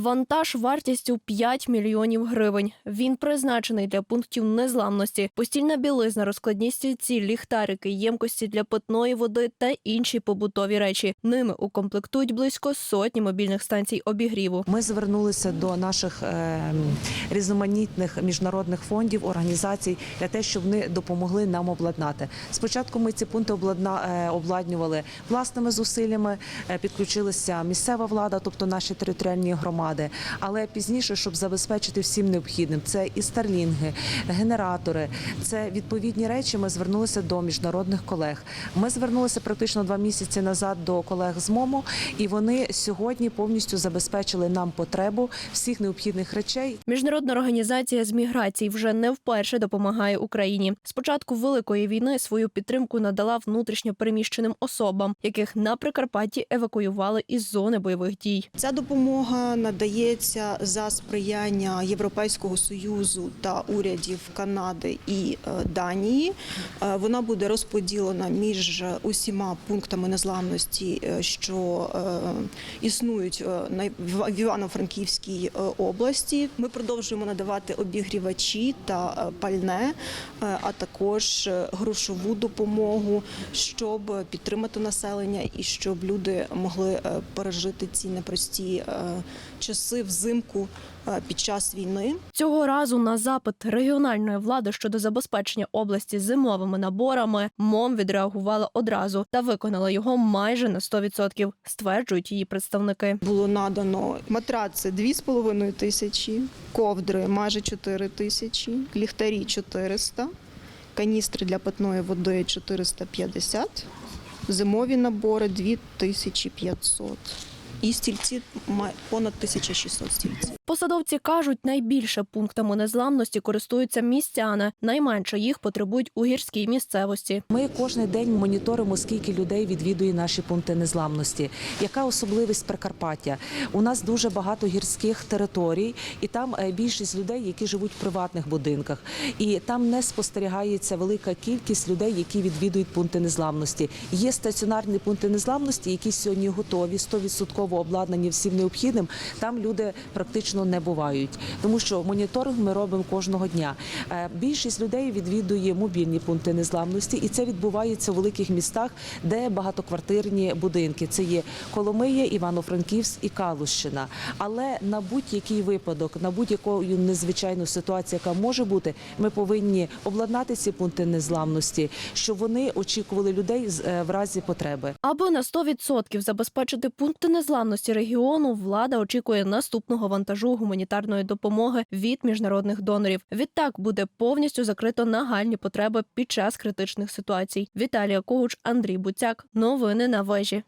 Вантаж вартістю 5 мільйонів гривень. Він призначений для пунктів незламності, постільна білизна, розкладні стільці, ліхтарики, ємкості для питної води та інші побутові речі. Ними укомплектують близько сотні мобільних станцій обігріву. Ми звернулися до наших е, різноманітних міжнародних фондів, організацій для те, щоб вони допомогли нам обладнати. Спочатку ми ці пункти е, обладнювали власними зусиллями, е, підключилася місцева влада, тобто наші територіальні громади. Але пізніше, щоб забезпечити всім необхідним, це і старлінги, генератори, це відповідні речі. Ми звернулися до міжнародних колег. Ми звернулися практично два місяці назад до колег з МОМО, і вони сьогодні повністю забезпечили нам потребу всіх необхідних речей. Міжнародна організація з міграції вже не вперше допомагає Україні. З початку великої війни свою підтримку надала внутрішньо переміщеним особам, яких на Прикарпатті евакуювали із зони бойових дій. Ця допомога надається за сприяння Європейського союзу та урядів Канади і е, Данії. Е, Вона буде розподілена між усіма пунктами незламності, е, що існують в Івано-Франківській області. Ми продовжуємо надавати обігрівачі та пальне, а також грошову допомогу, щоб підтримати населення і щоб люди могли пережити ці непрості часи взимку е, під час війни. Цього разу на запит регіональної влади щодо забезпечення області зимовими наборами МОМ відреагувала одразу та виконала його майже на 100%, стверджують її представники. Було надано матраци 2,5 тисячі, ковдри майже 4 тисячі, ліхтарі 400, каністри для питної води 450, зимові набори 2500 і стільці понад 1600 стільців. Посадовці кажуть, найбільше пунктами незламності користуються містяни. Найменше їх потребують у гірській місцевості. Ми кожен день моніторимо, скільки людей відвідує наші пункти незламності. Яка особливість Прикарпаття? У нас дуже багато гірських територій, і там е, більшість людей, які живуть в приватних будинках. І там не спостерігається велика кількість людей, які відвідують пункти незламності. Є стаціонарні пункти незламності, які сьогодні готові, 100% обладнані всім необхідним. Там люди практично не бувають, тому що моніторинг ми робимо кожного дня. Е, Більшість людей відвідує мобільні пункти незламності, і це відбувається у великих містах, де багатоквартирні будинки. Це є Коломия, Івано-Франківськ і Калущина. Але на будь-який випадок, на будь-яку незвичайну ситуацію, яка може бути, ми повинні обладнати ці пункти незламності, щоб вони очікували людей е, в разі потреби. Аби на 100% забезпечити пункти незламності регіону, влада очікує наступного вантажу гуманітарної допомоги від міжнародних донорів. Відтак буде повністю закрито нагальні потреби під час критичних ситуацій. Віталія Когуч, Андрій Буцяк. Новини на вежі.